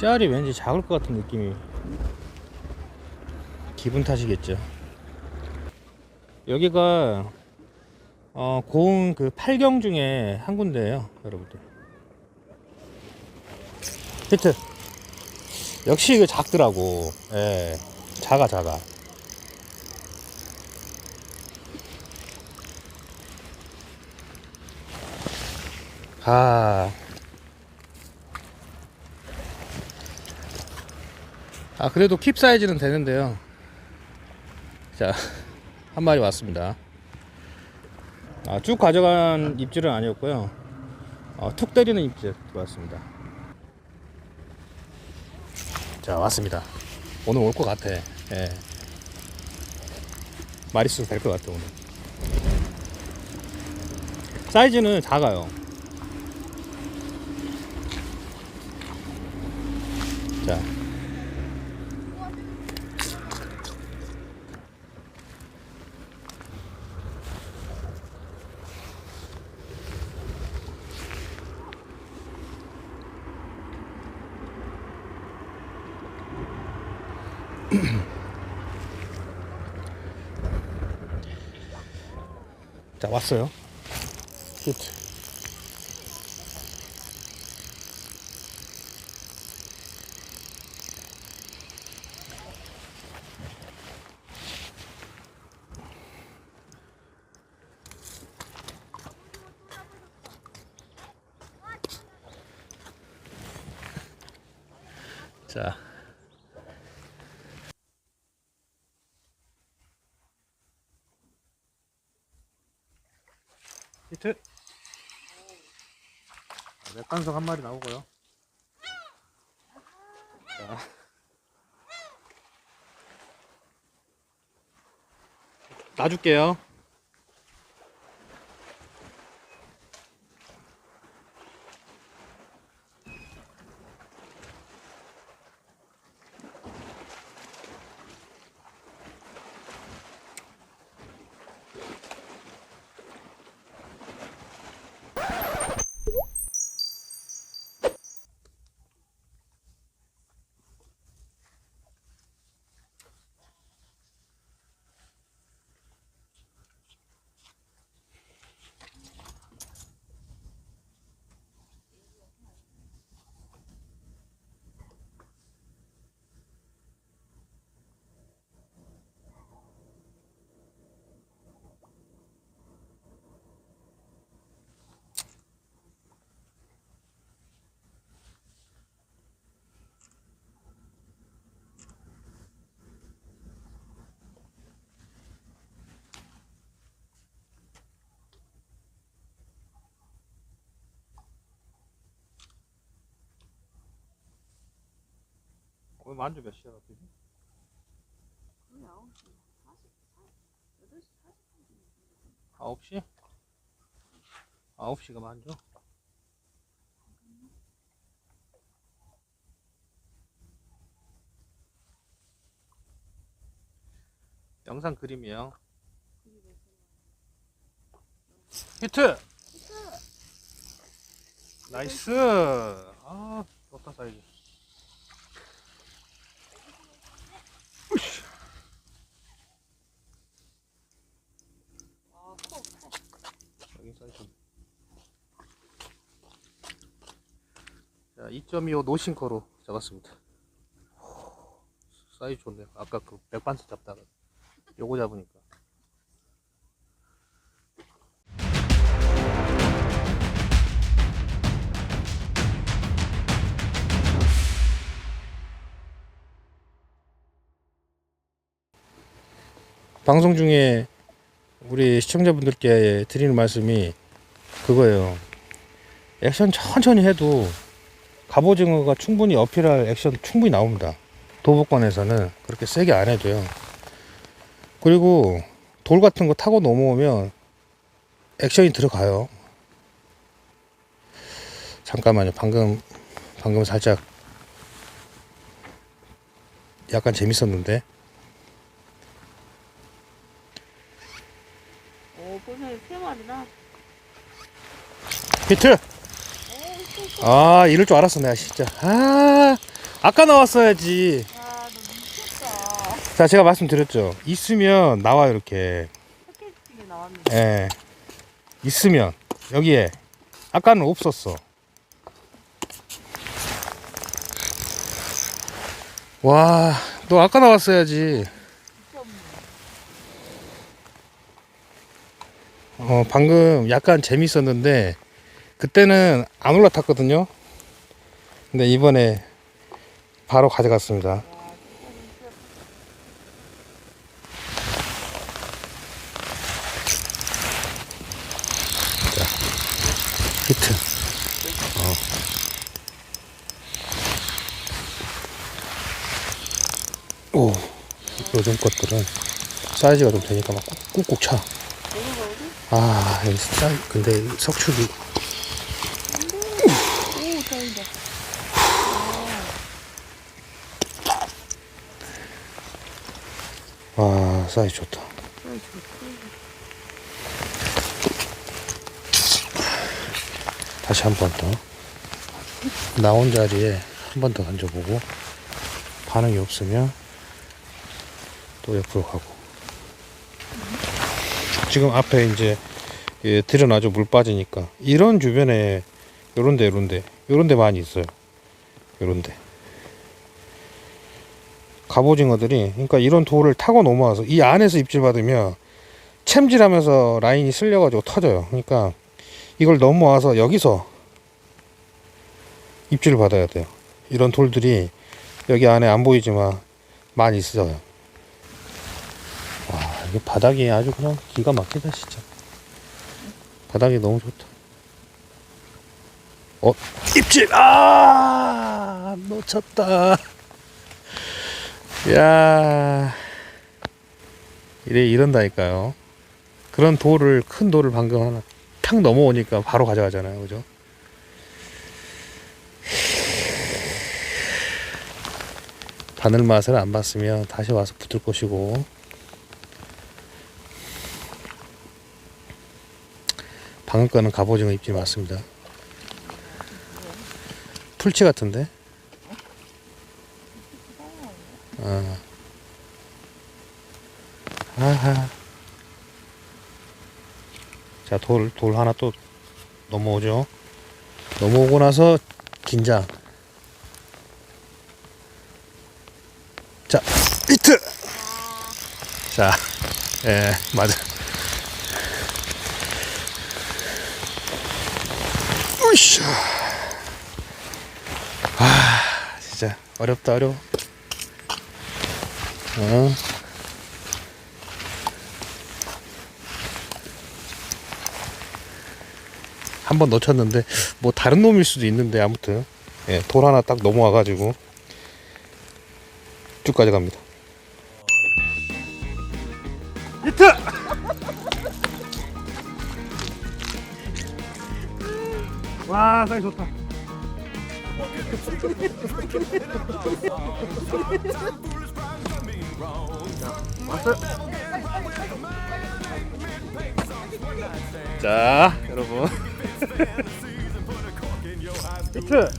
씨알이 왠지 작을 것 같은 느낌이. 기분 탓이겠죠. 여기가 어, 고운 그 팔경 중에 한 군데예요 여러분들. 히트. 역시 이거 작더라고. 예 작아 작아. 아 아 그래도 킵 사이즈는 되는데요. 자 한 마리 왔습니다. 아, 쭉 가져간 입질은 아니었고요. 어, 툭 때리는 입질 들어왔습니다. 자 왔습니다. 오늘 올 것 같아. 예. 마리수 될 것 같아 오늘. 사이즈는 작아요. 자 자 왔어요. 히트. 자 히트 맥간석 한 마리 나오고요 자. 놔줄게요 오늘 만주 몇 시야 어떻게? 거의 9시 40, 8시 40분. 9시? 9시가 만주? 영상 그림이에요. 히트! 나이스! 아, 좋다 사이즈. 으쌰. 아, 커, 커. 여기 사이즈. 자, 2.25 노싱커로 잡았습니다. 호, 사이즈 좋네요. 아까 그 맥반스 잡다가 요거 잡으니까. 방송 중에 우리 시청자분들께 드리는 말씀이 그거예요. 액션 천천히 해도 갑오징어가 충분히 어필할 액션 충분히 나옵니다. 도복권에서는 그렇게 세게 안 해도요. 그리고 돌 같은 거 타고 넘어오면 액션이 들어가요. 잠깐만요. 방금 방금 살짝 약간 재밌었는데 오, 벌써 세 마리나? 히트! 아 이럴 줄 알았어 내가 진짜 아 아까 나왔어야지. 아, 너 미쳤다. 자, 제가 말씀드렸죠. 있으면 나와요, 이렇게. 패키지에. 예. 있으면 여기에 아까는 없었어. 와, 너 아까 나왔어야지. 진짜 없네. 어, 방금 약간 재밌었는데 그때는 안 올라탔거든요. 근데 이번에 바로 가져갔습니다. 히트. 어. 오, 요즘 것들은 사이즈가 좀 되니까 막 꾹- 꾹꾹 차. 아, 사이, 근데 석축이 오, 다행이다. 와. 사이즈 좋다. 다시 한 번 더. 나온 자리에 한 번 더 던져보고 반응이 없으면 또 옆으로 가고. 지금 앞에 이제 예, 들여놔줘 물 빠지니까 이런 주변에 요런데 요런데 요런데 많이 있어요. 요런데 갑오징어들이 그러니까 이런 돌을 타고 넘어와서 이 안에서 입질 받으면 챔질하면서 라인이 쓸려 가지고 터져요. 그러니까 이걸 넘어와서 여기서 입질을 받아야 돼요. 이런 돌들이 여기 안에 안 보이지만 많이 있어요. 와, 이게 바닥이 아주 그냥 기가 막히다, 진짜. 바닥이 너무 좋다. 어, 입질! 아! 놓쳤다. 야 이래, 이런다니까요. 그런 돌을, 큰 돌을 방금 하나 탁 넘어오니까 바로 가져가잖아요. 그죠? 바늘 맛을 안 봤으면 다시 와서 붙을 것이고 방금 거는 갑오징어 입질 맞습니다. 풀치 같은데? 아. 아하. 자, 돌, 돌 하나 또 넘어오죠. 넘어오고 나서 긴장. 자, 히트! 자, 예, 맞아. 으쌰. 아, 진짜 어렵다, 어려워. 어. 한 번 놓쳤는데 뭐 다른 놈일 수도 있는데 아무튼 예, 돌 하나 딱 넘어와가지고 쭉 가져갑니다. 와, 사이 좋다. 왔어요. 자, 여러분. 히트!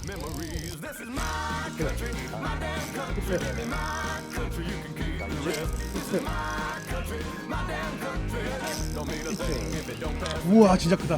우와, 진짜 크다.